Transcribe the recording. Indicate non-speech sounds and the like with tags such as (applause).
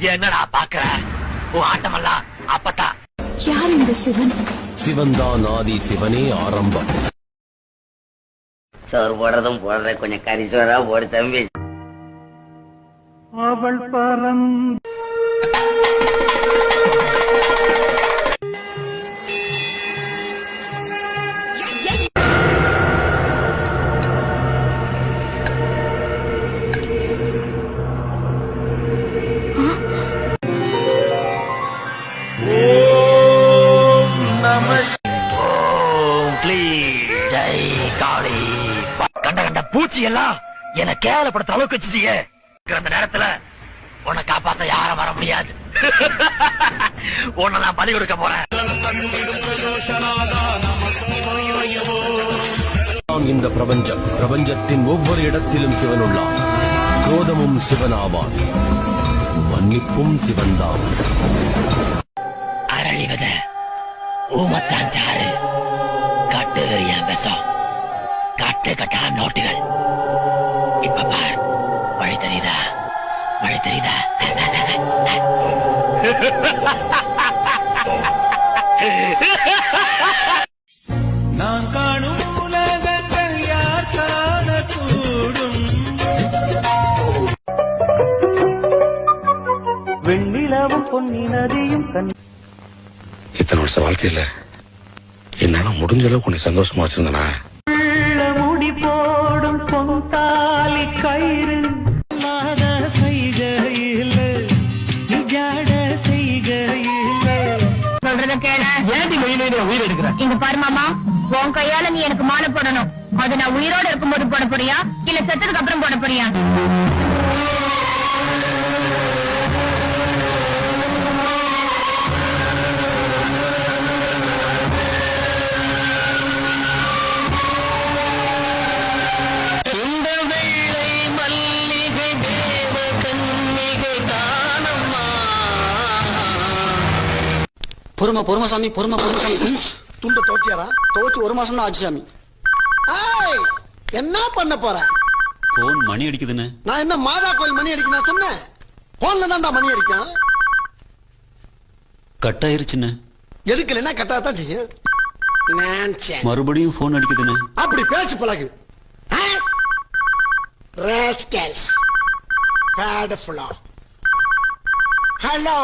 என்னடா பாக்குற? உன் ஆட்டமெல்லாம் அப்பதான் யார் இந்த சிவன்? சிவன்தான் ஆதி சிவனே ஆரம்பம். சோறு போடுறதும் போடுற கொஞ்சம் கறி சோறா போடு தம்பி. ஓம் ஜெய் காளி. கண்ட கண்ட பூச்சி எல்லாம் என்ன கேவலப்படுத்த அளவுக்கு வச்சுச்சியே. அந்த நேரத்துல உன்னை காப்பாத்த யாரும் வர முடியாது. (laughs) உன்னை நான் பலி கொடுக்க போறேன். இந்த பிரபஞ்சம் பிரபஞ்சத்தின் ஒவ்வொரு இடத்திலும் சிவன் உள்ளான் குரோதமும் சிவனாவான். மன்னிப்பும் சிவன்தான். அரளிவத ஊமத்தான் சாறு காட்டு என் விஷம் காட்டு கட்டா நோட்டுகள். இப்ப பார் வழி தெரியுதா? வழி தெரியுதா? நான் காணும் உலகங்கள் யார் காணக்கூடும்? வெண்ணிலவும் பொன்னி நதியும் கண் இத்தனை வருஷ வாழ்க்கையில என்னால முடிஞ்ச அளவுக்கு உன்னை சந்தோஷமா வச்சிருந்தனா? முடி போடும் பொந்தாலி கயிறு மாத செய்கையில் நிஜாட செய்கையில். சொல்றத கேள. இங்க பாரு மாமா உன் கையால நீ எனக்கு மாலை போடணும். அது நான் உயிரோட இருக்கும்போது போட போறியா? இல்ல செத்ததுக்கு அப்புறம் போட போறியா? பொறுமை பொறுமை சாமி பொறுமை பொறுமை சாமி. துண்ட துவச்சியாரா துவச்சு ஒரு மாசம் தான் ஆச்சு சாமி. என்ன பண்ண போற? போன் மணி அடிக்குதுன்னு. நான் என்ன மாதா கோயில் மணி அடிக்க நான் சொன்னேன்? போன்ல தான்டா மணி அடிக்கும். கட் ஆயிருச்சுன்னு எடுக்கலைன்னா கட்டாதான் செய்யும். நினைச்சேன். மறுபடியும் போன் அடிக்குதுன்னு. அப்படி பேசி பழகு. ஹலோ